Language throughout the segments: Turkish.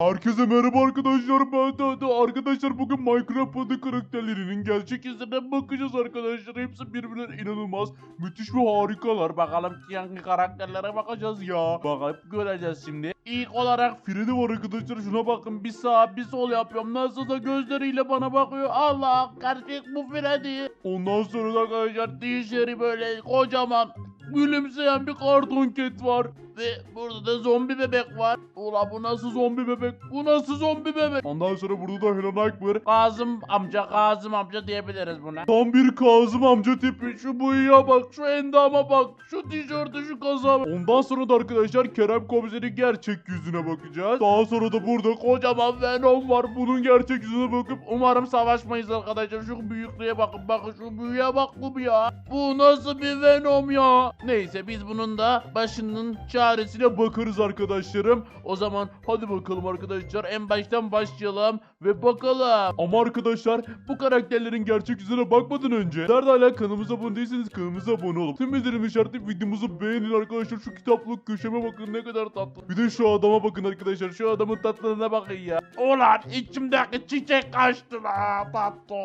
Herkese merhaba arkadaşlar ben Dada. Arkadaşlar bugün Minecraft adı karakterlerinin gerçek yüzüne bakacağız arkadaşlar. Hepsi birbirine inanılmaz, müthiş ve harikalar. Bakalım ki hangi karakterlere bakacağız ya. Bakıp göreceğiz şimdi. İlk olarak Freddy var arkadaşlar. Şuna bakın bir sağ bir sol yapıyorum. Nasıl da gözleriyle bana bakıyor. Allah gerçek bu Freddy. Ondan sonra da arkadaşlar dişleri böyle kocaman gülümseyen bir karton ket var. Ve burada da zombi bebek var. Ula bu nasıl zombi bebek? Bu nasıl zombi bebek? Ondan sonra burada da Helena Nike var. Kazım amca, Kazım amca diyebiliriz buna. Tam bir Kazım amca tipi. Şu bıyığa bak, şu endama bak, şu tişörtü, şu kaza. Ondan sonra da arkadaşlar Kerem Komiser'in gerçek yüzüne bakacağız. Daha sonra da burada kocaman Venom var. Bunun gerçek yüzüne bakıp umarım savaşmayız arkadaşlar. Şu büyüklüğe bakın, bakın şu büyüğe bak bu ya. Bu nasıl bir Venom ya? Neyse biz bunun da başının çaresine bakarız arkadaşlarım. O zaman hadi bakalım arkadaşlar en baştan başlayalım ve bakalım. Ama arkadaşlar bu karakterlerin gerçek yüzüne bakmadan önce sizler de hala kanalımıza abone değilseniz kanalımıza abone olup tüm bildirim işaretli videomuzu beğenin arkadaşlar. Şu kitaplık köşeme bakın ne kadar tatlı. Bir de şu adama bakın arkadaşlar. Şu adamın tatlılığına bakın ya. Ulan içimdeki çiçek kaçtı la tatlı.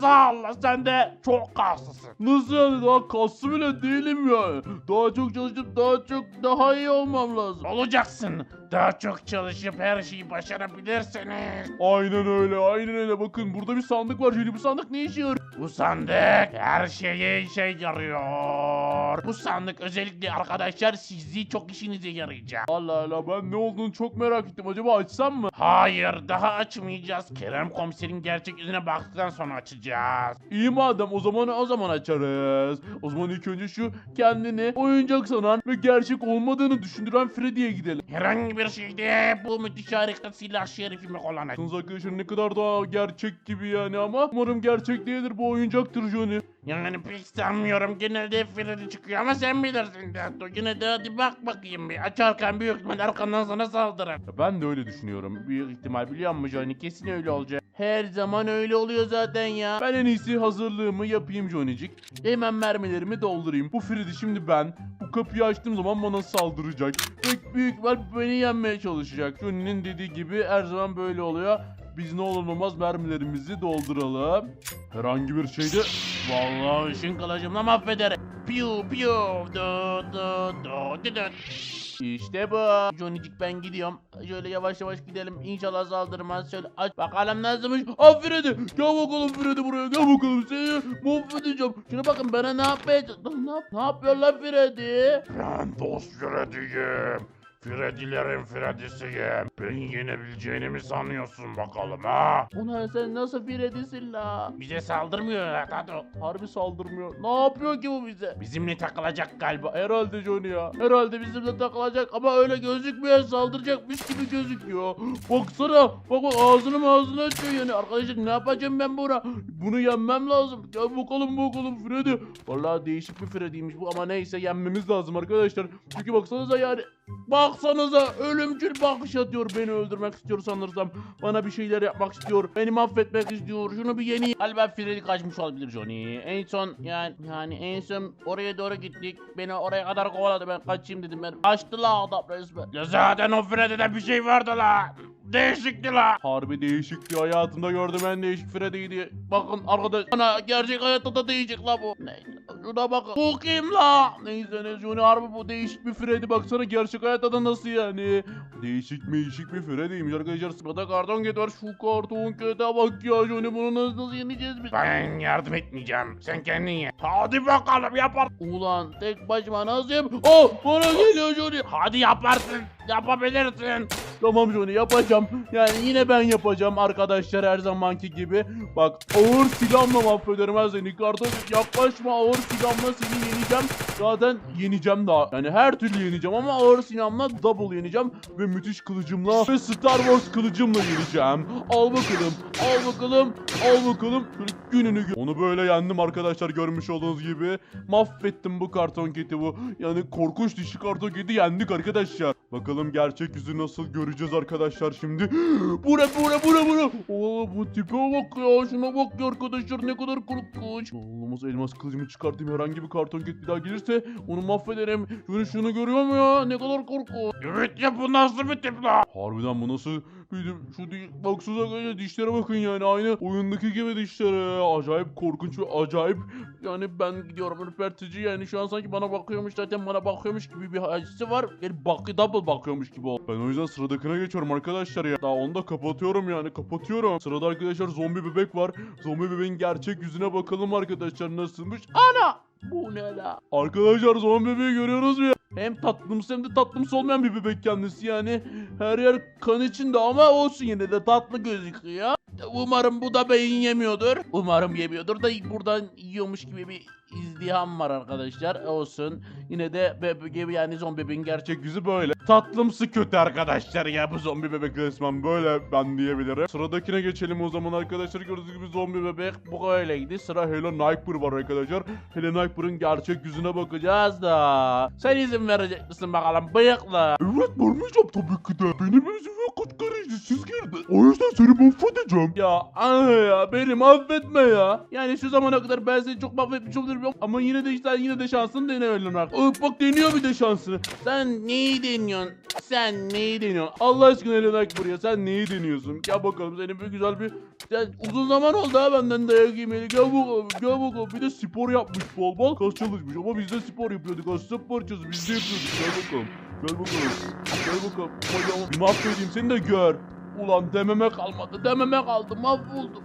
Sağ ol sen de çok kaslısın. Nasıl yani daha kaslı bile değilim ya. Daha çok çalışıp daha çok daha iyi olmam lazım. Olacaksın. Daha çok çalışıp her şeyi başarabilirsiniz. Aynen öyle aynen öyle. Bakın burada bir sandık var. Şöyle bu sandık ne işe yarıyor? Bu sandık her şeye işe yarıyor. Bu sandık özellikle arkadaşlar sizi çok işinize yarayacak. Allah Allah ben ne olduğunu çok merak ettim. Acaba açsam mı? Hayır daha açmayacağız. Kerem komiserin gerçek yüzüne baktıktan sonra açacağız. İyi madem o zaman o zaman açarız. O zaman ilk önce şu kendini oyuncak sanan ve gerçek olmadığını düşündüren Freddy'ye gidelim. Herhangi bir şeyde bu müthiş harika silah şerifimi kullanacağız. arkadaşlar ne kadar daha gerçek gibi yani ama umarım gerçek değildir bu oyuncaktır Johnny. Yani pek sanmıyorum genelde Freddy çıkıyor ama sen bilirsin Dato. Yine de hadi bak bakayım bir açarken büyük ihtimal arkandan sana saldırır. Ben de öyle düşünüyorum. Büyük ihtimal biliyor musun Johnny? Kesin öyle olacak. Her zaman öyle oluyor zaten ya. Ben en iyisi hazırlığımı yapayım Johnny'cik. Hemen mermilerimi doldurayım. Bu Freddy şimdi ben bu kapıyı açtığım zaman bana saldıracak. Ve büyük ihtimal beni yenmeye çalışacak. Johnny'nin dediği gibi her zaman böyle oluyor. Biz ne olur olmaz mermilerimizi dolduralım. Herhangi bir şeyde... Vallahi ışın kılıcımla mahvederim. Piu piu. Du du du du du. İşte bu. Johnny'cik ben gidiyorum. Şöyle yavaş yavaş gidelim. İnşallah saldırmaz. Şöyle aç bakalım nasılmış. Aa Freddy. Gel bakalım Freddy buraya. Gel bakalım seni mahvedeceğim. Şuna bakın bana ne yapmaya... Ne, yap ne yapıyor lan Freddy? Ben dost Freddy'yim. Freddy'lerin Freddy'siyim. Beni yenebileceğini mi sanıyorsun bakalım ha? Ulan sen nasıl Freddy'sin la? Bize saldırmıyor ya Tato. Harbi saldırmıyor. Ne yapıyor ki bu bize? Bizimle takılacak galiba. Herhalde Johnny ya. Herhalde bizimle takılacak ama öyle gözükmüyor. Saldıracakmış gibi gözüküyor. Baksana. Bak bak ağzını ağzını açıyor yani. Arkadaşlar ne yapacağım ben buna? Bunu yenmem lazım. Gel bakalım bakalım Freddy. Vallahi değişik bir Freddy'ymiş bu ama neyse yenmemiz lazım arkadaşlar. Çünkü baksanıza yani. Baksanıza ölümcül bakış atıyor. Beni öldürmek istiyor sanırsam. Bana bir şeyler yapmak istiyor. Beni mahvetmek istiyor. Şunu bir yeni. Galiba Freddy kaçmış olabilir Johnny. En son yani yani en son oraya doğru gittik. Beni oraya kadar kovaladı. Ben kaçayım dedim. Ben kaçtı la adam resmen. Ya zaten o Freddy'de bir şey vardı la. Değişikti la. Harbi değişikti. Hayatımda gördüm en değişik Freddy'ydi. Bakın arkadaş bana gerçek hayatta da değişik la bu. Neyse şuna bakın. Bu kim la? Neyse ne Johnny harbi bu değişik bir Freddy. Baksana gerçek hayatta da nasıl yani. Değişik değişik bir Freddy'ymiş arkadaşlar. Sırada karton ket var. Şu karton kete bak ya Johnny bunu nasıl, nasıl yeneceğiz biz? Ben yardım etmeyeceğim. Sen kendin ye. Hadi bakalım yapar. Ulan tek başıma nasıl yap? Oh bana geliyor Johnny. Hadi yaparsın. Yapabilirsin. Tamam Johnny yapacağım. Yani yine ben yapacağım arkadaşlar her zamanki gibi. Bak ağır silahla mahvederim her seni. Karton yaklaşma ağır silahla seni yeneceğim. Zaten yeneceğim daha. Yani her türlü yeneceğim ama ağır silahla double yeneceğim. Ve müthiş kılıcımla ve Star Wars kılıcımla yeneceğim. Al bakalım. Al bakalım. Al bakalım. Şöyle gününü gö- Onu böyle yendim arkadaşlar görmüş olduğunuz gibi. Mahvettim bu karton keti bu. Yani korkunç dişi karton keti yendik arkadaşlar. Bakalım gerçek yüzü nasıl göreceğiz arkadaşlar şimdi. bu ne bu ne bu ne bu ne? Oo bu tipe bak ya şuna bak ya arkadaşlar ne kadar korkunç. Olmaz elmas kılıcımı çıkartayım herhangi bir karton ket bir daha gelirse onu mahvederim. Şunu şunu görüyor mu ya ne kadar korkunç. Evet ya bu nasıl bir tip la? Harbiden bu nasıl Bizim şu di baksanıza arkadaşlar dişlere bakın yani aynı oyundaki gibi dişlere. Acayip korkunç ve acayip yani ben gidiyorum ürpertici yani şu an sanki bana bakıyormuş zaten bana bakıyormuş gibi bir hissi var. Yani bak double bakıyormuş gibi oldu. Ben o yüzden sıradakine geçiyorum arkadaşlar ya. Daha onu da kapatıyorum yani kapatıyorum. Sırada arkadaşlar zombi bebek var. Zombi bebeğin gerçek yüzüne bakalım arkadaşlar nasılmış. Ana! Bu ne la? Arkadaşlar zombi bebeği görüyoruz mu ya? Hem tatlımsı hem de tatlımsı olmayan bir bebek kendisi yani. Her yer kan içinde ama olsun yine de tatlı gözüküyor. Umarım bu da beyin yemiyordur. Umarım yemiyordur da buradan yiyormuş gibi bir izdiham var arkadaşlar. Olsun. Yine de bebek gibi yani zombi bebeğin gerçek yüzü böyle. Tatlımsı kötü arkadaşlar ya bu zombi bebek resmen böyle ben diyebilirim. Sıradakine geçelim o zaman arkadaşlar. Gördüğünüz gibi zombi bebek bu böyleydi. Sıra Hello Nightmare var arkadaşlar. Hello Nightmare'ın gerçek yüzüne bakacağız da. Sen izin verecek misin bakalım bıyıklı? Evet vermeyeceğim tabii ki de. Benim yüzüme siz girdin. O yüzden seni mahvedeceğim. Ya ana ya beni mahvetme ya. Yani şu zamana kadar ben seni çok mahvetmiş olabilirim ama yine de sen yine de şansını dene öyle bak. Bak deniyor bir de şansını. Sen neyi deniyorsun? Sen neyi deniyorsun? Allah aşkına Hello Nightmare sen neyi deniyorsun? Gel bakalım senin bir güzel bir... Sen uzun zaman oldu ha benden dayak yemeli. Gel bakalım gel bakalım. Bir de spor yapmış bol bol. Kas çalışmış ama biz de spor yapıyorduk. Kas spor çalışıyoruz. Biz de yapıyorduk. Gel bakalım. Gel bakalım. Gel bakalım. Hadi ama mahvedeyim seni de gör. Ulan dememe kalmadı. Dememe kaldı. Mahvoldum.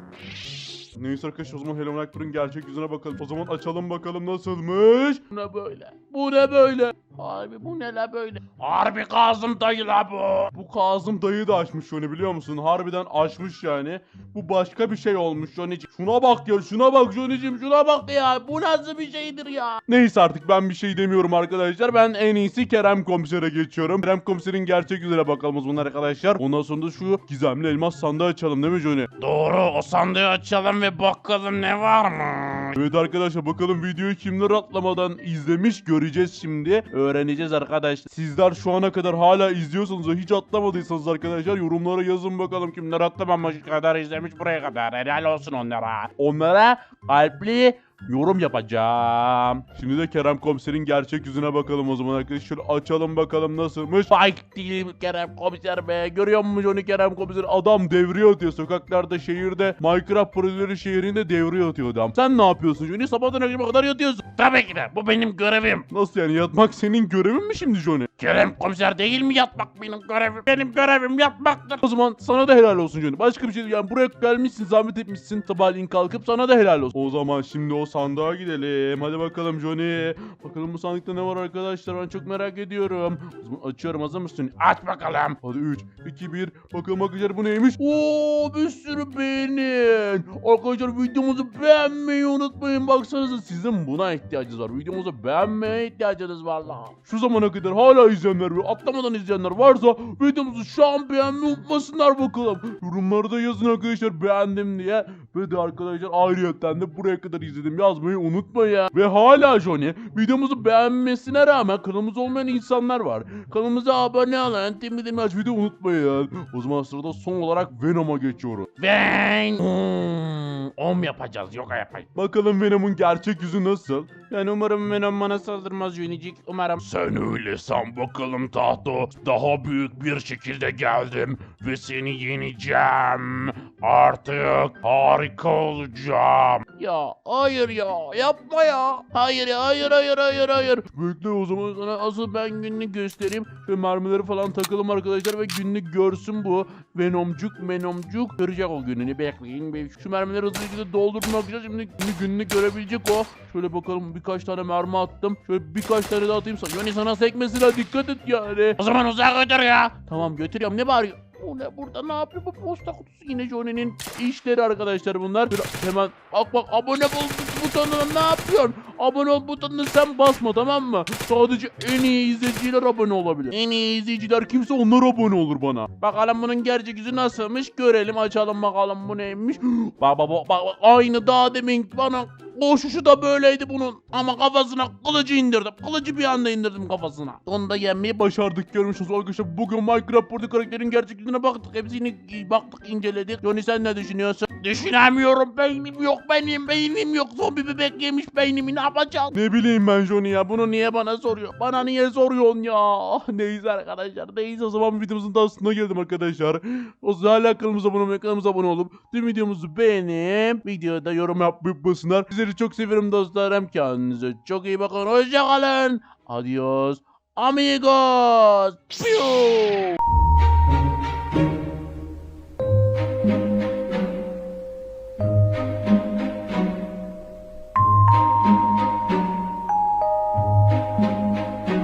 Neyse arkadaşlar o zaman Hello Nightmare'ın gerçek yüzüne bakalım. O zaman açalım bakalım nasılmış. Bu ne böyle? Bu ne böyle? Harbi bu ne la böyle? Harbi Kazım dayı la bu. Bu Kazım dayı da açmış şunu biliyor musun? Harbiden açmış yani. Bu başka bir şey olmuş Johnny'cim. Şuna bak ya şuna bak Johnny'cim şuna bak ya. Bu nasıl bir şeydir ya? Neyse artık ben bir şey demiyorum arkadaşlar. Ben en iyisi Kerem Komiser'e geçiyorum. Kerem Komiser'in gerçek yüzüne bakalım o zaman arkadaşlar. Ondan sonra da şu gizemli elmas sandığı açalım değil mi Johnny? Doğru o sandığı açalım ve bakalım ne var mı? Evet arkadaşlar bakalım videoyu kimler atlamadan izlemiş göreceğiz şimdi. Öğreneceğiz arkadaşlar. Sizler şu ana kadar hala izliyorsanız hiç atlamadıysanız arkadaşlar yorumlara yazın bakalım kimler atlamamış kadar izlemiş buraya kadar. Helal olsun onlara. Onlara kalpli yorum yapacağım. Şimdi de Kerem Komiser'in gerçek yüzüne bakalım o zaman arkadaşlar. Şöyle açalım bakalım nasılmış. Bak değil Kerem Komiser be. Görüyor musun onu Kerem Komiser? Adam devriyor atıyor sokaklarda, şehirde. Minecraft projeleri şehrinde devriyor atıyor adam. Sen ne yapıyorsun Johnny? Sabahtan akşama kadar yatıyorsun. Tabii ki de bu benim görevim. Nasıl yani yatmak senin görevin mi şimdi Johnny? Kerem komiser değil mi yatmak benim görevim? Benim görevim yatmaktır. O zaman sana da helal olsun Johnny. Başka bir şey yani buraya gelmişsin zahmet etmişsin sabahleyin kalkıp sana da helal olsun. O zaman şimdi o sandığa gidelim. Hadi bakalım Johnny. Bakalım bu sandıkta ne var arkadaşlar ben çok merak ediyorum. Açıyorum hazır mısın? Aç bakalım. Hadi 3, 2, 1. Bakalım arkadaşlar bu neymiş? Oo bir sürü beğenin. Arkadaşlar videomuzu beğenmeyi unutmayın. Baksanıza sizin buna ihtiyacınız var. Videomuzu beğenmeye ihtiyacınız var la. Şu zamana kadar hala izleyenler ve atlamadan izleyenler varsa videomuzu şu an beğenmeyi unutmasınlar bakalım. Yorumlarda yazın arkadaşlar beğendim diye. Ve de arkadaşlar ayrıyetten de buraya kadar izledim yazmayı unutmayın. Ve hala Johnny videomuzu beğenmesine rağmen kanalımız olmayan insanlar var. Kanalımıza abone olun. Tüm bildirim açmayı da unutmayın. O zaman sırada son olarak Venom'a geçiyoruz. Ben... Hmm, om yapacağız yoga yapayım. Bakalım Venom'un gerçek yüzü nasıl? Yani umarım Venom bana saldırmaz Johnny'cik. Umarım. Sen öyle san bakalım tahto. Daha büyük bir şekilde geldim ve seni yeneceğim. Artık harika olacağım. Ya hayır ya yapma ya. Hayır ya hayır hayır hayır hayır. Bekle o zaman sana asıl ben günlük göstereyim. Ve mermileri falan takalım arkadaşlar ve günlük görsün bu. Venomcuk menomcuk görecek o gününü bekleyin. Be- Şu mermileri hızlı şekilde doldurmak için şimdi günlük, görebilecek o. Şöyle bakalım birkaç tane mermi attım. Şöyle birkaç tane daha atayım sana. Yani sana sekmesine dikkat et yani. O zaman uzak götür ya. Tamam götürüyorum ne bağırıyor? Bu ne burada ne yapıyor bu posta kutusu yine Johnny'nin işleri arkadaşlar bunlar. Şöyle hemen bak bak abone ol butonuna ne yapıyorsun? Abone ol butonuna sen basma tamam mı? Sadece en iyi izleyiciler abone olabilir. En iyi izleyiciler kimse onlar abone olur bana. Bakalım bunun gerçek yüzü nasılmış görelim açalım bakalım bu neymiş. Bak bak bak, bak aynı daha demin bana koşuşu da böyleydi bunun. Ama kafasına kılıcı indirdim. Kılıcı bir anda indirdim kafasına. Onu da yenmeyi başardık görmüşüz arkadaşlar. Bugün Minecraft burada karakterin gerçek yüzüne baktık. Hepsini baktık inceledik. Johnny sen ne düşünüyorsun? Düşünemiyorum beynim yok benim beynim yok zombi bebek yemiş beynimi ne yapacağım? Ne bileyim ben Johnny ya bunu niye bana soruyor? Bana niye soruyorsun ya? Neyse arkadaşlar neyse o zaman videomuzun daha sonuna geldim arkadaşlar. O zaman hala kanalımıza abone olmayı kanalımıza abone olup tüm videomuzu beğenip videoda yorum yapıp basınlar. Sizleri çok seviyorum dostlar. Hem kendinize çok iyi bakın. Hoşçakalın. Adios. Amigos. Piu!